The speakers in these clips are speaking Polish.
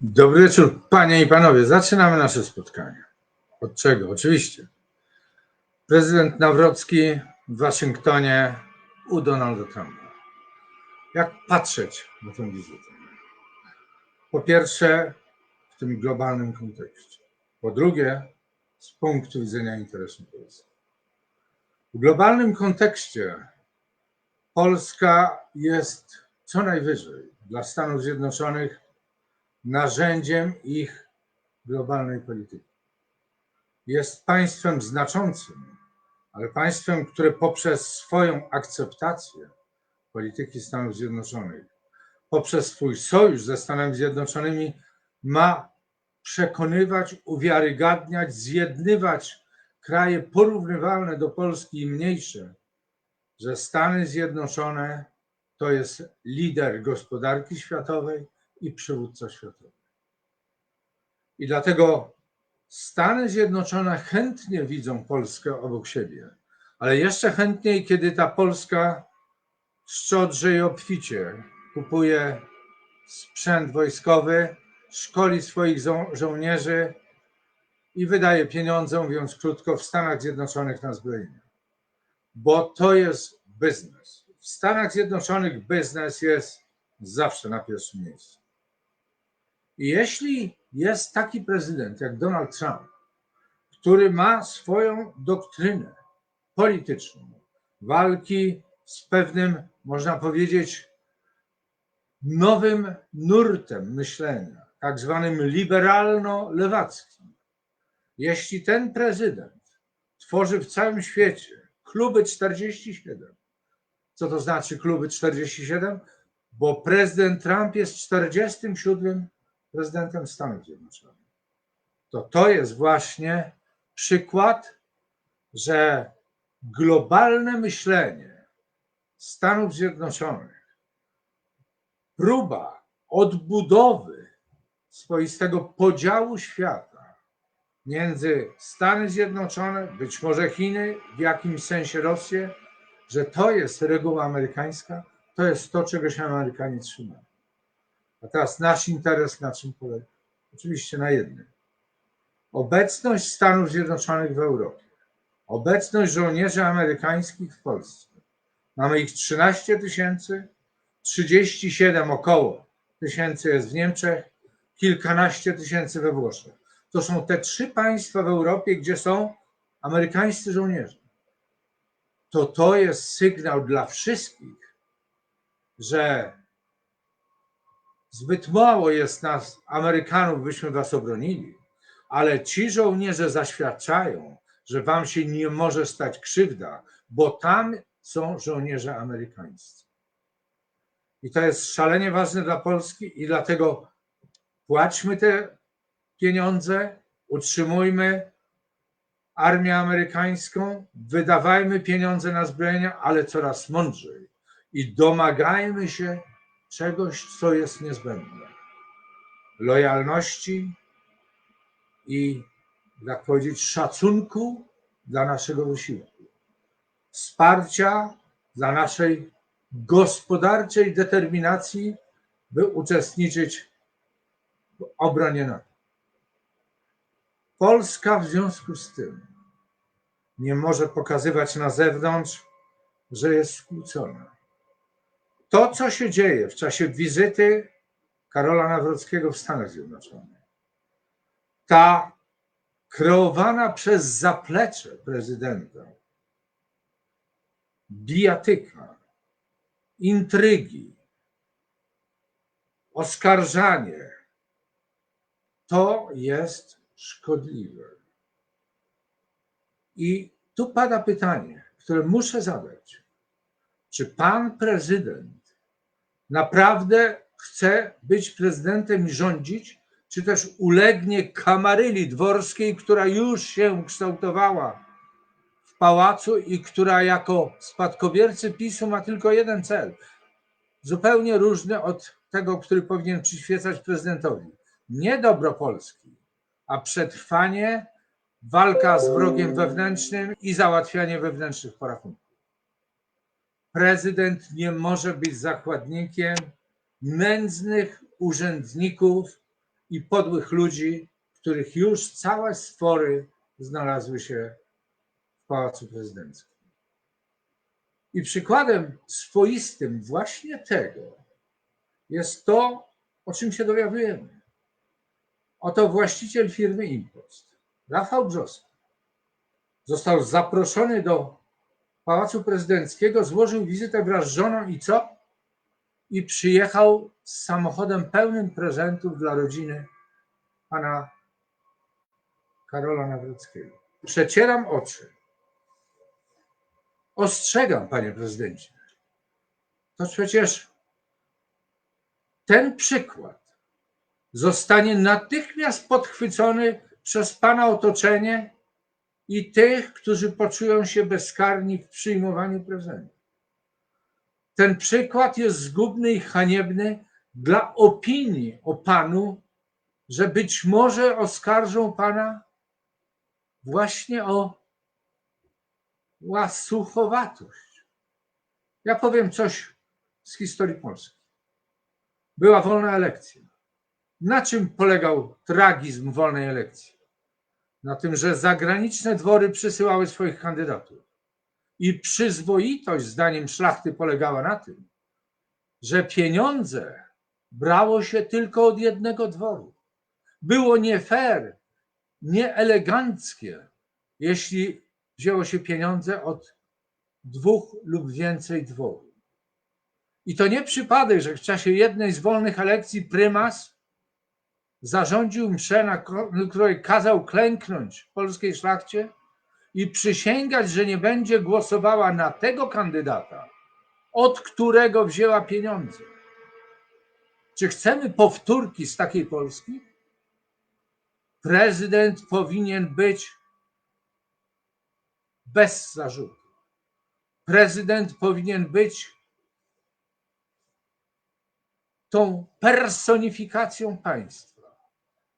Dobry wieczór, panie i panowie. Zaczynamy nasze spotkanie. Od czego? Oczywiście. Prezydent Nawrocki w Waszyngtonie u Donalda Trumpa. Jak patrzeć na tę wizytę? Po pierwsze, w tym globalnym kontekście. Po drugie, z punktu widzenia interesu Polski. W globalnym kontekście Polska jest co najwyżej dla Stanów Zjednoczonych narzędziem ich globalnej polityki. Jest państwem znaczącym, ale państwem, które poprzez swoją akceptację polityki Stanów Zjednoczonych, poprzez swój sojusz ze Stanami Zjednoczonymi ma przekonywać, uwiarygadniać, zjednywać kraje porównywalne do Polski i mniejsze, że Stany Zjednoczone to jest lider gospodarki światowej i przywódca światowy. I dlatego Stany Zjednoczone chętnie widzą Polskę obok siebie, ale jeszcze chętniej, kiedy ta Polska szczodrze i obficie kupuje sprzęt wojskowy, szkoli swoich żo- żołnierzy i wydaje pieniądze, mówiąc krótko, w Stanach Zjednoczonych na zbrojenie. Bo to jest biznes. W Stanach Zjednoczonych biznes jest zawsze na pierwszym miejscu. Jeśli jest taki prezydent jak Donald Trump, który ma swoją doktrynę polityczną, walki z pewnym, można powiedzieć, nowym nurtem myślenia, tak zwanym liberalno-lewackim, jeśli ten prezydent tworzy w całym świecie kluby 47, co to znaczy kluby 47? Bo prezydent Trump jest 47 prezydentem Stanów Zjednoczonych. To to jest właśnie przykład, że globalne myślenie Stanów Zjednoczonych, próba odbudowy swoistego podziału świata między Stany Zjednoczone, być może Chiny, w jakimś sensie Rosję, że to jest reguła amerykańska, to jest to, czego się Amerykanie trzymają. A teraz nasz interes na czym polega? Oczywiście na jednym. Obecność Stanów Zjednoczonych w Europie, obecność żołnierzy amerykańskich w Polsce. Mamy ich 13 tysięcy, 37 około tysięcy jest w Niemczech, kilkanaście tysięcy we Włoszech. To są te trzy państwa w Europie, gdzie są amerykańscy żołnierze. To to jest sygnał dla wszystkich, że Zbyt mało jest nas, Amerykanów, byśmy was obronili, ale ci żołnierze zaświadczają, że wam się nie może stać krzywda, bo tam są żołnierze amerykańscy. I to jest szalenie ważne dla Polski i dlatego płaćmy te pieniądze, utrzymujmy armię amerykańską, wydawajmy pieniądze na zbrojenia, ale coraz mądrzej i domagajmy się czegoś, co jest niezbędne. Lojalności i, jak powiedzieć, szacunku dla naszego wysiłku. Wsparcia dla naszej gospodarczej determinacji, by uczestniczyć w obronie NATO. Polska w związku z tym nie może pokazywać na zewnątrz, że jest skłócona to, co się dzieje w czasie wizyty Karola Nawrockiego w Stanach Zjednoczonych, ta kreowana przez zaplecze prezydenta bijatyka, intrygi, oskarżanie, to jest szkodliwe. I tu pada pytanie, które muszę zadać. Czy pan prezydent naprawdę chce być prezydentem i rządzić, czy też ulegnie kamaryli dworskiej, która już się kształtowała w pałacu i która jako spadkobiercy PiSu ma tylko jeden cel, zupełnie różny od tego, który powinien przyświecać prezydentowi. Nie dobro Polski, a przetrwanie, walka z wrogiem wewnętrznym i załatwianie wewnętrznych porachunków prezydent nie może być zakładnikiem nędznych urzędników i podłych ludzi, których już całe sfory znalazły się w Pałacu Prezydenckim. I przykładem swoistym właśnie tego jest to, o czym się dowiadujemy. Oto właściciel firmy Impost, Rafał Brzoska, został zaproszony do Pałacu Prezydenckiego, złożył wizytę wraz z żoną i co? I przyjechał z samochodem pełnym prezentów dla rodziny pana Karola Nawrockiego. Przecieram oczy. Ostrzegam, panie prezydencie. To przecież ten przykład zostanie natychmiast podchwycony przez pana otoczenie i tych, którzy poczują się bezkarni w przyjmowaniu prezentów. Ten przykład jest zgubny i haniebny dla opinii o panu, że być może oskarżą pana właśnie o łasuchowatość. Ja powiem coś z historii Polski. Była wolna elekcja. Na czym polegał tragizm wolnej elekcji? Na tym, że zagraniczne dwory przysyłały swoich kandydatów. I przyzwoitość, zdaniem szlachty, polegała na tym, że pieniądze brało się tylko od jednego dworu. Było nie fair, nieeleganckie, jeśli wzięło się pieniądze od dwóch lub więcej dworów. I to nie przypadek, że w czasie jednej z wolnych elekcji prymas zarządził mszę, na której kazał klęknąć polskiej szlachcie i przysięgać, że nie będzie głosowała na tego kandydata, od którego wzięła pieniądze. Czy chcemy powtórki z takiej Polski? Prezydent powinien być bez zarzutu. Prezydent powinien być tą personifikacją państwa,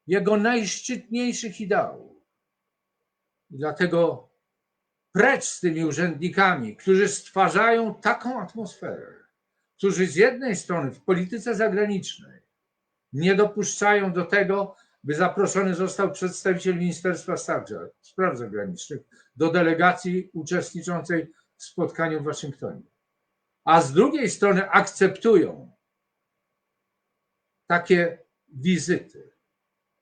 jego najszczytniejszych ideałów. I dlatego precz z tymi urzędnikami, którzy stwarzają taką atmosferę, którzy z jednej strony w polityce zagranicznej nie dopuszczają do tego, by zaproszony został przedstawiciel Ministerstwa Spraw Zagranicznych do delegacji uczestniczącej w spotkaniu w Waszyngtonie. A z drugiej strony akceptują takie wizyty.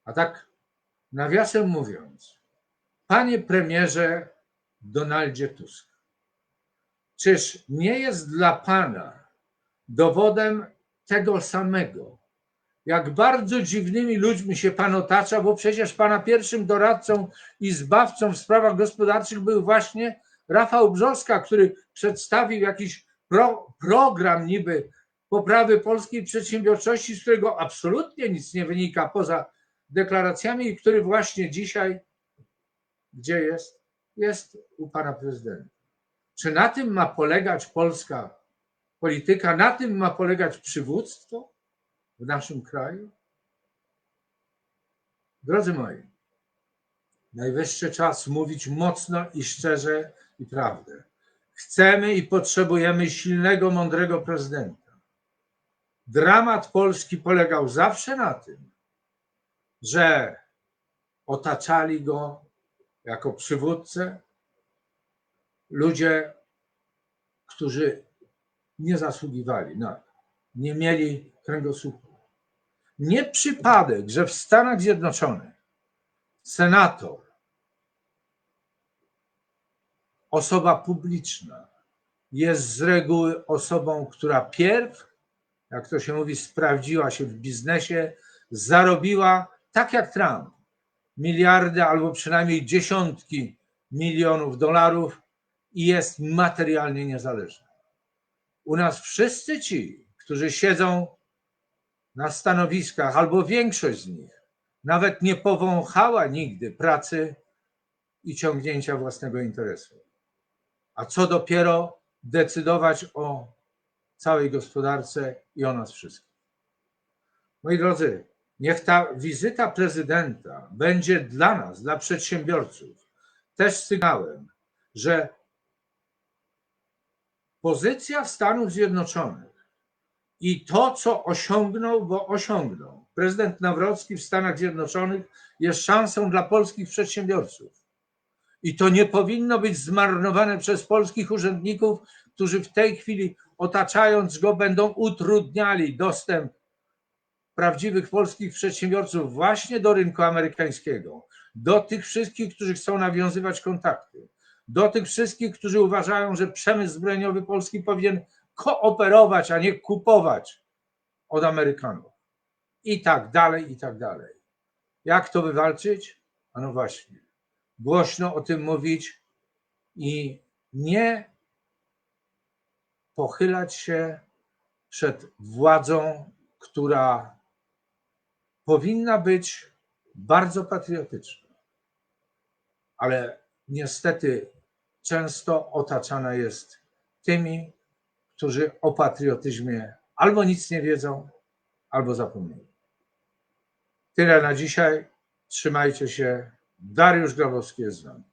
A tak nawiasem mówiąc, panie premierze Donaldzie Tusk, czyż nie jest dla pana dowodem tego samego, jak bardzo dziwnymi ludźmi się pan otacza, bo przecież pana pierwszym doradcą i zbawcą w sprawach gospodarczych był właśnie Rafał Brzoska, który przedstawił jakiś pro, program niby poprawy polskiej przedsiębiorczości, z którego absolutnie nic nie wynika poza deklaracjami który właśnie dzisiaj, gdzie jest? Jest u pana prezydenta. Czy na tym ma polegać polska polityka? Na tym ma polegać przywództwo? w naszym kraju? Drodzy moi, najwyższy czas mówić mocno i szczerze i prawdę. Chcemy i potrzebujemy silnego, mądrego prezydenta. Dramat Polski polegał zawsze na tym, że otaczali go jako przywódcę ludzie, którzy nie zasługiwali na to, nie mieli kręgosłupa. Nie przypadek, że w Stanach Zjednoczonych senator, osoba publiczna, jest z reguły osobą, która pierw, jak to się mówi, sprawdziła się w biznesie, zarobiła tak jak Trump miliardy albo przynajmniej dziesiątki milionów dolarów i jest materialnie niezależna. U nas wszyscy ci, którzy siedzą na stanowiskach, albo większość z nich nawet nie powąchała nigdy pracy i ciągnięcia własnego interesu. A co dopiero decydować o całej gospodarce i o nas wszystkich. Moi drodzy, niech ta wizyta prezydenta będzie dla nas, dla przedsiębiorców, też sygnałem, że pozycja Stanów Zjednoczonych i to, co osiągnął, bo osiągnął prezydent Nawrocki w Stanach Zjednoczonych jest szansą dla polskich przedsiębiorców. I to nie powinno być zmarnowane przez polskich urzędników, którzy w tej chwili, otaczając go, będą utrudniali dostęp prawdziwych polskich przedsiębiorców właśnie do rynku amerykańskiego, do tych wszystkich, którzy chcą nawiązywać kontakty, do tych wszystkich, którzy uważają, że przemysł zbrojeniowy polski powinien kooperować, a nie kupować od Amerykanów. I tak dalej, i tak dalej. Jak to wywalczyć? A no właśnie, głośno o tym mówić i nie pochylać się przed władzą, która powinna być bardzo patriotyczna, ale niestety często otaczana jest tymi, którzy o patriotyzmie albo nic nie wiedzą, albo zapomnieli. Tyle na dzisiaj. Trzymajcie się. Dariusz Grabowski jest z nami.